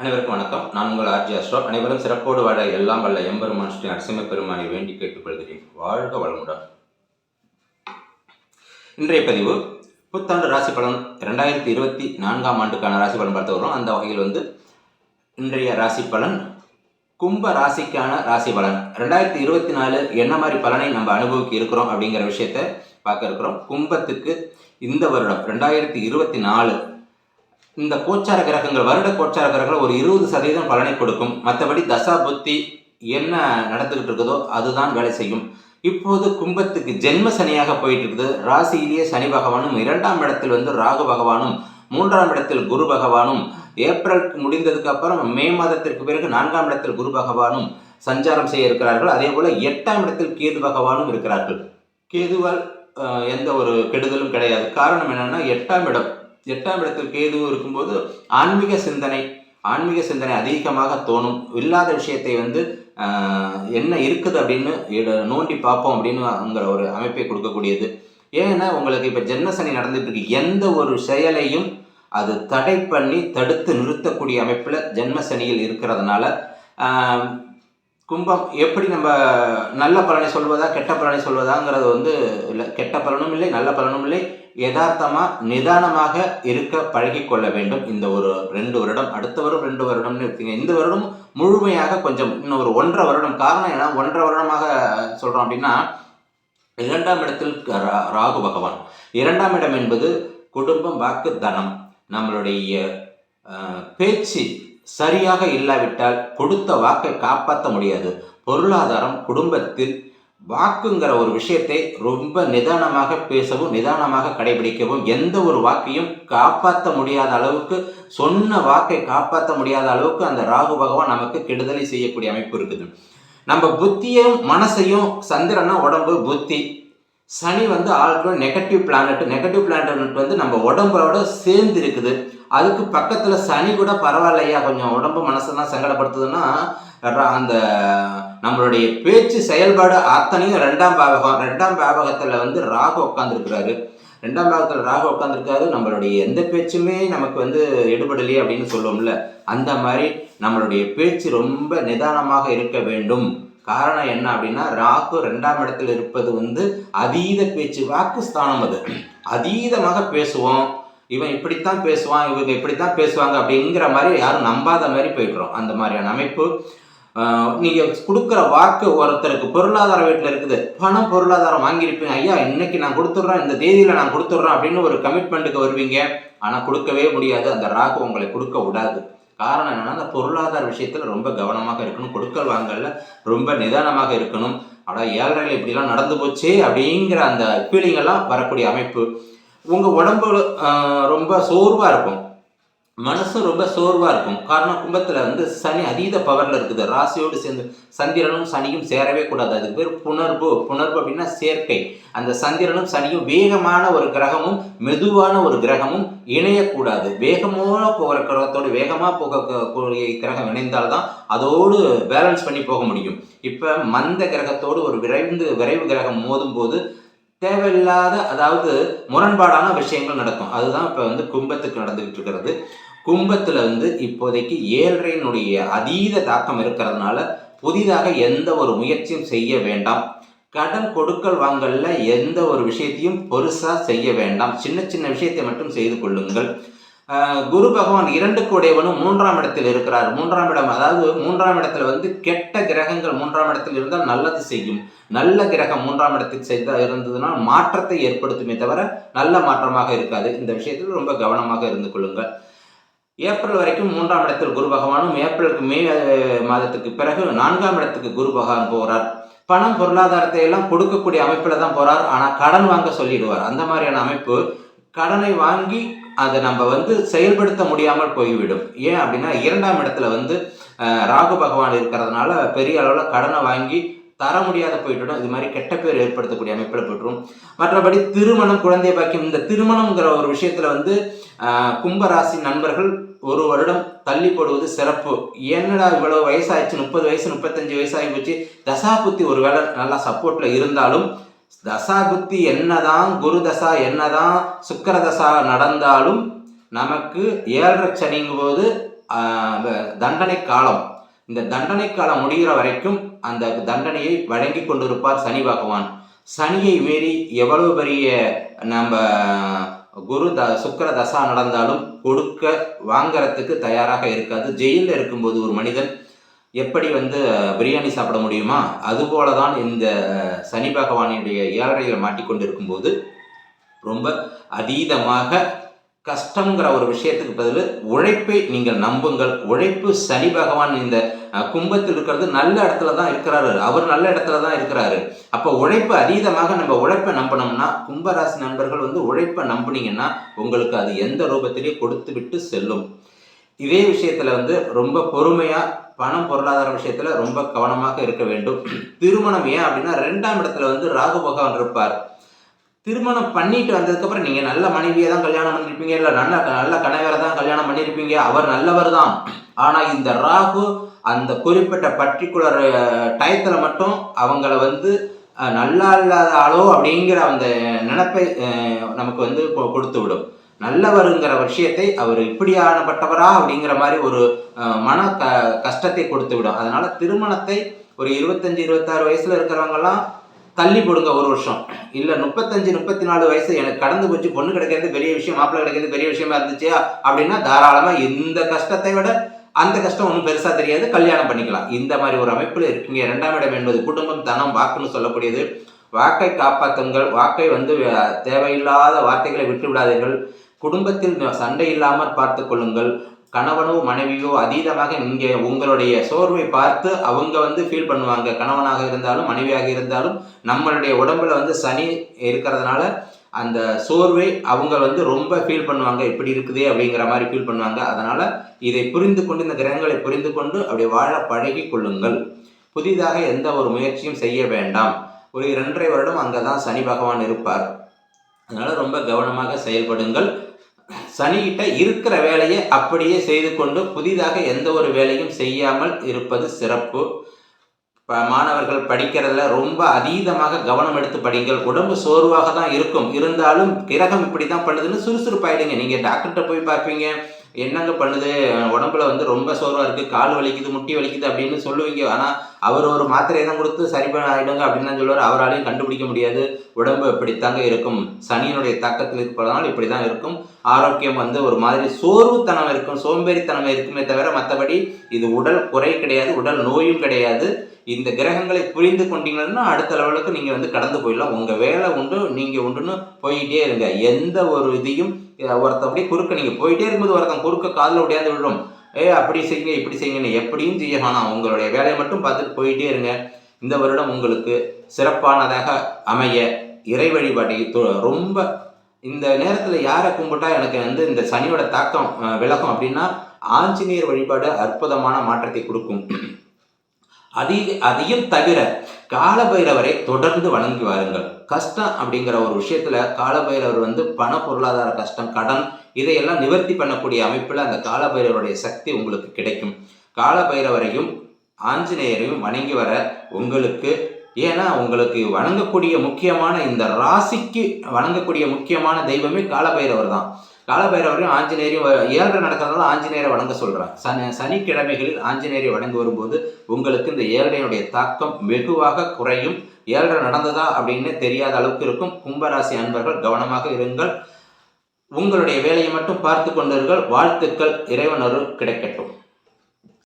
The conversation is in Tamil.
அனைவருக்கும் வணக்கம். நான் உங்கள் ஆர்ஜி அஸ்ரோ. அனைவரும் சிறப்போடு வாழ எல்லாம் வல்ல எம்பெருமான் ஸ்ரீ நரசிம்ம பெருமானை வேண்டி கேட்டுக்கொள்கிறேன். வாழ்க வளமுடன். இன்றைய பதிவு புத்தாண்டு ராசி பலன் ரெண்டாயிரத்தி இருபத்தி நான்காம் ஆண்டுக்கான ராசி பலன் பார்த்து வரோம் அந்த வகையில் வந்து இன்றைய ராசி பலன் கும்ப ராசிக்கான ராசி பலன். ரெண்டாயிரத்தி இருபத்தி நாலு என்ன மாதிரி பலனை நம்ம அனுபவிக்க இருக்கிறோம் அப்படிங்கிற விஷயத்த பார்க்க இருக்கிறோம். கும்பத்துக்கு இந்த வருடம் ரெண்டாயிரத்தி இருபத்தி நாலு இந்த கோச்சார கிரகங்கள் வருட கோச்சார கிரகங்கள் ஒரு இருபது சதவீதம் பலனை கொடுக்கும். மற்றபடி தசா புத்தி என்ன நடந்துகிட்டு இருக்குதோ அதுதான் வேலை செய்யும். இப்போது கும்பத்துக்கு ஜென்ம சனியாக போயிட்டு இருக்குது ராசியிலேயே சனி பகவானும் இரண்டாம் இடத்தில் வந்து ராகு பகவானும் மூன்றாம் இடத்தில் குரு பகவானும் ஏப்ரலுக்கு முடிந்ததுக்கு அப்புறம் மே மாதத்திற்கு பிறகு நான்காம் இடத்தில் குரு பகவானும் சஞ்சாரம் செய்ய இருக்கிறார்கள். அதே போல எட்டாம் இடத்தில் கேது பகவானும் இருக்கிறார்கள். கேதுவால் எந்த ஒரு கெடுதலும் கிடையாது. காரணம் என்னன்னா எட்டாம் இடம் எட்டாம் இடத்தில் கேதுவும் இருக்கும்போது ஆன்மீக சிந்தனை ஆன்மீக சிந்தனை அதிகமாக தோணும். இல்லாத விஷயத்தை வந்து என்ன இருக்குது அப்படின்னு நோண்டி பார்ப்போம் அப்படின்னுங்கிற ஒரு அமைப்பை கொடுக்கக்கூடியது. ஏன்னா உங்களுக்கு இப்போ ஜென்மசனி நடந்துட்டு இருக்கு எந்த ஒரு செயலையும் அது தடை பண்ணி தடுத்து நிறுத்தக்கூடிய அமைப்பில் ஜென்மசனியில் இருக்கிறதுனால கும்பம் எப்படி நம்ம நல்ல பலனை சொல்வதா கெட்ட பலனை சொல்வதாங்கிறது வந்து இல்லை கெட்ட பலனும் இல்லை நல்ல பலனும் இல்லை. யதார்த்தமாக நிதானமாக இருக்க பழகி கொள்ள வேண்டும். இந்த ஒரு ரெண்டு வருடம் அடுத்த வருடம் ரெண்டு வருடம்னு இருக்கீங்க இந்த வருடம் முழுமையாக கொஞ்சம் இன்னும் ஒரு ஒன்றரை வருடம். காரணம் ஏன்னா ஒன்றரை வருடமாக சொல்கிறோம் அப்படின்னா இரண்டாம் இடத்தில் ரா- ராகு பகவான். இரண்டாம் இடம் என்பது குடும்பம் வாக்கு தனம். நம்மளுடைய பேச்சு சரியாக இல்லாவிட்டால் கொடுத்த வாக்கை காப்பாற்ற முடியாது. பொருளாதாரம் குடும்பத்தில் வாக்குங்கிற ஒரு விஷயத்தை ரொம்ப நிதானமாக பேசவும் நிதானமாக கடைபிடிக்கவும் எந்த ஒரு வாக்கையும் காப்பாற்ற முடியாத அளவுக்கு சொன்ன வாக்கை காப்பாற்ற முடியாத அளவுக்கு அந்த ராகு பகவான் நமக்கு கெடுதலை செய்யக்கூடிய அமைப்பு இருக்குது. நம்ம புத்தியும் மனசையும் சந்திரனா உடம்பு புத்தி சனி வந்து already negative planet negative planet வந்து நம்ம உடம்போட சேர்ந்து இருக்குது அதுக்கு பக்கத்தில் சனி கூட பரவாயில்லையா? கொஞ்சம் உடம்பு மனசெல்லாம் சங்கடப்படுத்துதுன்னா அந்த நம்மளுடைய பேச்சு செயல்பாடு அத்தனையும் ரெண்டாம் பாவகம் ரெண்டாம் பாவகத்தில் வந்து ராகு உட்காந்துருக்கிறாரு ரெண்டாம் பாவகத்தில் ராகு உட்காந்துருக்காரு நம்மளுடைய எந்த பேச்சுமே நமக்கு வந்து எடுபடலையே அப்படின்னு சொல்லுவோம்ல. அந்த மாதிரி நம்மளுடைய பேச்சு ரொம்ப நிதானமாக இருக்க வேண்டும். காரணம் என்ன அப்படின்னா ராகு ரெண்டாம் இடத்தில் இருப்பது வந்து அதீத பேச்சு வாக்கு ஸ்தானம் அது. அதீதமாக பேசுவோம். இவன் இப்படித்தான் பேசுவான் இவங்க இப்படித்தான் பேசுவாங்க அப்படிங்கிற மாதிரி யாரும் நம்பாத மாதிரி போயிட்டுரும் அந்த மாதிரியான அமைப்பு. நீங்கள் கொடுக்குற வாக்கு ஒருத்தருக்கு பொருளாதார வீட்டில் இருக்குது. பணம் பொருளாதாரம் வாங்கியிருப்பீங்க. ஐயா இன்னைக்கு நான் கொடுத்துட்றேன் இந்த தேதியில் நான் கொடுத்துட்றேன் அப்படின்னு ஒரு கமிட்மெண்ட்டுக்கு வருவீங்க. ஆனால் கொடுக்கவே முடியாது. அந்த ராகு உங்களை கொடுக்க விடாது. காரணம் என்னன்னா அந்த பொருளாதார விஷயத்துல ரொம்ப கவனமாக இருக்கணும். கொடுக்கல் வாங்கல ரொம்ப நிதானமாக இருக்கணும். அட ஏழரையில் இப்படிலாம் நடந்து போச்சே அப்படிங்கிற அந்த ஃபீலிங் எல்லாம் வரக்கூடிய அமைப்பு. உங்க உடம்பு ரொம்ப சோர்வா இருக்கும். மனசும் ரொம்ப சோர்வாக இருக்கும். காரணம் கும்பத்தில் வந்து சனி அதீத பவரில் இருக்குது. ராசியோடு சேர்ந்து சந்திரனும் சனியும் சேரவே கூடாது. அதுக்கு பேர் புணர்வு. புணர்வு அப்படின்னா சேர்க்கை. அந்த சந்திரனும் சனியும் வேகமான ஒரு கிரகமும் மெதுவான ஒரு கிரகமும் இணையக்கூடாது. வேகமாக போகிற கிரகத்தோடு வேகமாக போகக்கூடிய கிரகம் கிரகம் இணைந்தால்தான் அதோடு பேலன்ஸ் பண்ணி போக முடியும். இப்போ மந்த கிரகத்தோடு ஒரு விரைந்து விரைவு கிரகம் மோதும் போது தேவையில்லாத அதாவது முரண்பாடான விஷயங்கள் நடக்கும். அதுதான் இப்போ வந்து கும்பத்துக்கு நடந்துகிட்டு இருக்கிறது. கும்பத்தில் வந்து இப்போதைக்கு ஏழ்றையினுடைய அதீத தாக்கம் இருக்கிறதுனால புதிதாக எந்த ஒரு முயற்சியும் செய்ய வேண்டாம். கடன் கொடுக்கல் வாங்கல்ல எந்த ஒரு விஷயத்தையும் பெருசா செய்ய வேண்டாம். சின்ன சின்ன விஷயத்தை மட்டும் செய்து கொள்ளுங்கள். குரு பகவான் இரண்டு கூடையவனும் மூன்றாம் இடத்தில் இருக்கிறார். மூன்றாம் இடம் அதாவது மூன்றாம் இடத்துல வந்து கெட்ட கிரகங்கள் மூன்றாம் இடத்தில் இருந்தால் நல்லது செய்யும். நல்ல கிரகம் மூன்றாம் இடத்தில் செய்தால் இருந்ததுனால் மாற்றத்தை ஏற்படுத்துமே தவிர நல்ல மாற்றமாக இருக்காது. இந்த விஷயத்தில் ரொம்ப கவனமாக இருந்து கொள்ளுங்கள். ஏப்ரல் வரைக்கும் மூன்றாம் இடத்தில் குரு பகவானும் ஏப்ரலுக்கு மே மாதத்துக்கு பிறகு நான்காம் இடத்துக்கு குரு பகவான் போகிறார் பணம் பொருளாதாரத்தை எல்லாம் கொடுக்கக்கூடிய அமைப்பில் தான் போகிறார் ஆனால் கடன் வாங்க சொல்லிடுவார். அந்த மாதிரியான அமைப்பு கடனை வாங்கி அதை நம்ம வந்து செயல்படுத்த முடியாமல் போய்விடும். ஏன் அப்படின்னா இரண்டாம் இடத்துல வந்து ராகு பகவான் இருக்கிறதுனால பெரிய அளவில் கடனை வாங்கி தர முடியாத போயிட்டுடும். இது மாதிரி கெட்ட பேர் ஏற்படுத்தக்கூடிய அமைப்பில் போட்டுரும் மற்றபடி திருமணம் குழந்தை பாக்கியம் இந்த திருமணம்ங்கிற ஒரு விஷயத்துல வந்து கும்பராசி நண்பர்கள் ஒரு வருடம் தள்ளி போடுவது சிறப்பு. என்னடா இவ்வளவு வயசாயிடுச்சு? முப்பது வயசு முப்பத்தஞ்சு வயசாகி போச்சு. தசாபுத்தி ஒருவேளை நல்லா சப்போர்ட்ல இருந்தாலும் தசாபுத்தி என்னதான் குரு தசா என்னதான் சுக்கர தசா நடந்தாலும் நமக்கு ஏழரை சனிங்கும் போது தண்டனை காலம். இந்த தண்டனை காலம் முடிகிற வரைக்கும் அந்த தண்டனையை வழங்கி கொண்டிருப்பார் சனி பகவான். சனியை மீறி எவ்வளவு பெரிய நம்ம குரு த சுக்கர தசா நடந்தாலும் கொடுக்க வாங்கறதுக்கு தயாராக இருக்காது. ஜெயிலில் இருக்கும்போது ஒரு மனிதன் எப்படி வந்து பிரியாணி சாப்பிட முடியுமா? அதுபோல தான் இந்த சனி பகவானுடைய ஏழரையில் மாட்டிக்கொண்டிருக்கும் போது ரொம்ப அதீதமாக கஷ்டங்கிற ஒரு விஷயத்துக்கு பதில் உழைப்பை நீங்கள் நம்புங்கள். உழைப்பு சனி பகவான் இந்த கும்பத்தில் இருக்கிறது நல்ல இடத்துல தான் இருக்கிறாரு. அவர் நல்ல இடத்துல தான் இருக்கிறாரு. அப்போ உழைப்பு அதீதமாக நம்ம உழைப்பை நம்பினோம்னா கும்பராசி நண்பர்கள் வந்து உழைப்பை நம்புனீங்கன்னா உங்களுக்கு அது எந்த ரூபத்திலையும் கொடுத்து விட்டு செல்லும். இதே விஷயத்தில் வந்து ரொம்ப பொறுமையாக பணம் பொருளாதார விஷயத்தில் ரொம்ப கவனமாக இருக்க வேண்டும். திருமணம் ஏன் அப்படின்னா ரெண்டாம் இடத்துல வந்து ராகு பகவான் இருப்பார். திருமணம் பண்ணிட்டு வந்ததுக்கப்புறம் நீங்கள் நல்ல மனைவியை தான் கல்யாணம் பண்ணியிருப்பீங்க இல்லை நல்ல நல்ல கணவரை தான் கல்யாணம் பண்ணியிருப்பீங்க அவர் நல்லவர் தான் ஆனால் இந்த ராகு அந்த குறிப்பிட்ட பர்டிகுலர் டயத்தில் மட்டும் அவங்கள வந்து நல்லா இல்லாத ஆளோ அப்படிங்கிற அந்த நினைப்பை நமக்கு வந்து கொ- கொடுத்து விடும் நல்லவருங்கிற விஷயத்தை அவர் இப்படியானப்பட்டவரா அப்படிங்கிற மாதிரி ஒரு மன க கஷ்டத்தை கொடுத்து விடும் அதனால் திருமணத்தை ஒரு இருபத்தஞ்சி இருபத்தாறு வயசில் இருக்கிறவங்கலாம் தள்ளி போடுங்க ஒரு வருஷம். இல்ல முப்பத்தஞ்சு முப்பத்தி நாலு வயசு எனக்கு கடந்து போச்சு பொண்ணு கிடைக்கிறது பெரிய விஷயம் மாப்பிள்ளை கிடைக்கிறது பெரிய விஷயமா இருந்துச்சு அப்படின்னா தாராளமா இந்த கஷ்டத்தை விட அந்த கஷ்டம் ஒன்றும் பெருசா தெரியாது கல்யாணம் பண்ணிக்கலாம். இந்த மாதிரி ஒரு அமைப்புல இருக்கீங்க. இரண்டாம் இடம் என்பது குடும்பம் தனம் வாக்குன்னு சொல்லக்கூடியது. வாக்கை காப்பாற்றுங்கள். வாக்கை வந்து தேவையில்லாத வார்த்தைகளை விட்டு விடாதீர்கள் குடும்பத்தில் சண்டை இல்லாமல் பார்த்து கொள்ளுங்கள். கணவனோ மனைவியோ அதீதமாக இங்கே உங்களுடைய சோர்வை பார்த்து அவங்க வந்து ஃபீல் பண்ணுவாங்க. கணவனாக இருந்தாலும் மனைவியாக இருந்தாலும் நம்மளுடைய உடம்புல வந்து சனி இருக்கிறதுனால அந்த சோர்வை அவங்க வந்து ரொம்ப ஃபீல் பண்ணுவாங்க. இப்படி இருக்குதே அப்படிங்கிற மாதிரி ஃபீல் பண்ணுவாங்க. அதனால இதை புரிந்து கொண்டு இந்த கிரகங்களை புரிந்து கொண்டு அப்படி வாழ பழகி கொள்ளுங்கள். புதிதாக எந்த ஒரு முயற்சியும் செய்ய வேண்டாம். ஒரு இரண்டரை வருடம் அங்கே தான் சனி பகவான் இருப்பார். அதனால் ரொம்ப கவனமாக செயல்படுங்கள். சனிகிட்ட இருக்கிற வேலையை அப்படியே செய்து கொண்டு புதிதாக எந்த ஒரு வேலையும் செய்யாமல் இருப்பது சிறப்பு. ப- மாணவர்கள் படிக்கிறதுல ரொம்ப அதீதமாக கவனம் எடுத்து படிங்கள். உடம்பு சோர்வாக தான் இருக்கும். இருந்தாலும் கிரகம் இப்படி தான் பண்ணுதுன்னு சுறுசுறுப்பாயிடுங்க. நீங்கள் டாக்டர்கிட்ட போய் பார்ப்பீங்க. என்னங்க பண்ணுது? உடம்புல வந்து ரொம்ப சோர்வாக இருக்குது கால் வலிக்குது முட்டி வலிக்குது அப்படின்னு சொல்லுவீங்க. ஆனால் அவர் ஒரு மாத்திரையை தான் கொடுத்து சரி பண்ண ஆகிடுங்க அப்படின்னு தான் சொல்லுவார். அவராலையும் கண்டுபிடிக்க முடியாது. உடம்பு இப்படித்தாங்க இருக்கும். சனியினுடைய தாக்கத்தில் இருப்பதனால் இப்படி தான் இருக்கும். ஆரோக்கியம் வந்து ஒரு மாதிரி சோர்வுத்தனம் இருக்கும். சோம்பேறித்தனம் இருக்குமே தவிர மற்றபடி இது உடல் குறை கிடையாது. உடல் நோயும் கிடையாது. இந்த கிரகங்களை புரிந்து கொண்டீங்கன்னா அடுத்த லெவலுக்கு நீங்கள் வந்து கடந்து போயிடலாம். உங்கள் வேலை உண்டு நீங்கள் உண்டுன்னு போயிட்டே இருங்க. எந்த ஒரு இதையும் ஒருத்தன் அப்படியே குறுக்க நீங்கள் போயிட்டே இருக்கும்போது ஒருத்தன் குறுக்க காதில் உடையாந்து விழும். ஏ அப்படி செய்யுங்க இப்படி செய்யுங்கன்னு எப்படியும் செய்ய வேணாம் உங்களுடைய வேலையை மட்டும் பார்த்துட்டு போயிட்டே இருங்க. இந்த வருடம் உங்களுக்கு சிறப்பானதாக அமைய இறை வழிபாட்டை ரொம்ப இந்த நேரத்தில் யாரை கும்பிட்டா எனக்கு வந்து இந்த சனியோட தாக்கம் விலகும் அப்படின்னா ஆஞ்சநேயர் வழிபாடு அற்புதமான மாற்றத்தை கொடுக்கும். அதிக அதையும் தவிர காலபைரவரை தொடர்ந்து வணங்கி வாருங்கள். கஷ்டம் அப்படிங்கிற ஒரு விஷயத்துல காலபைரவர் வந்து பண பொருளாதார கஷ்டம் கடன் இதையெல்லாம் நிவர்த்தி பண்ணக்கூடிய அமைப்பில் அந்த காலபைரவருடைய சக்தி உங்களுக்கு கிடைக்கும். காலபைரவரையும் ஆஞ்சநேயரையும் வணங்கி வர உங்களுக்கு ஏன்னா உங்களுக்கு வணங்கக்கூடிய முக்கியமான இந்த ராசிக்கு வணங்கக்கூடிய முக்கியமான தெய்வமே காலபைரவர் தான். காலபைரவரையும் ஆஞ்சநேயரையும் ஏழரை நடக்கிறதால ஆஞ்சநேயரை வணங்க சொல்கிறேன் சனி சனிக்கிழமைகளில் ஆஞ்சநேயரை வணங்க வரும்போது உங்களுக்கு இந்த ஏழரையுடைய தாக்கம் வெகுவாக குறையும். ஏழரை நடந்ததா அப்படின்னு தெரியாத அளவுக்கு இருக்கும். கும்பராசி அன்பர்கள் கவனமாக இருங்கள். உங்களுடைய வேலையை மட்டும் பார்த்து கொண்டீர்கள் வாழ்த்துக்கள். இறைவனருள் கிடைக்கட்டும்.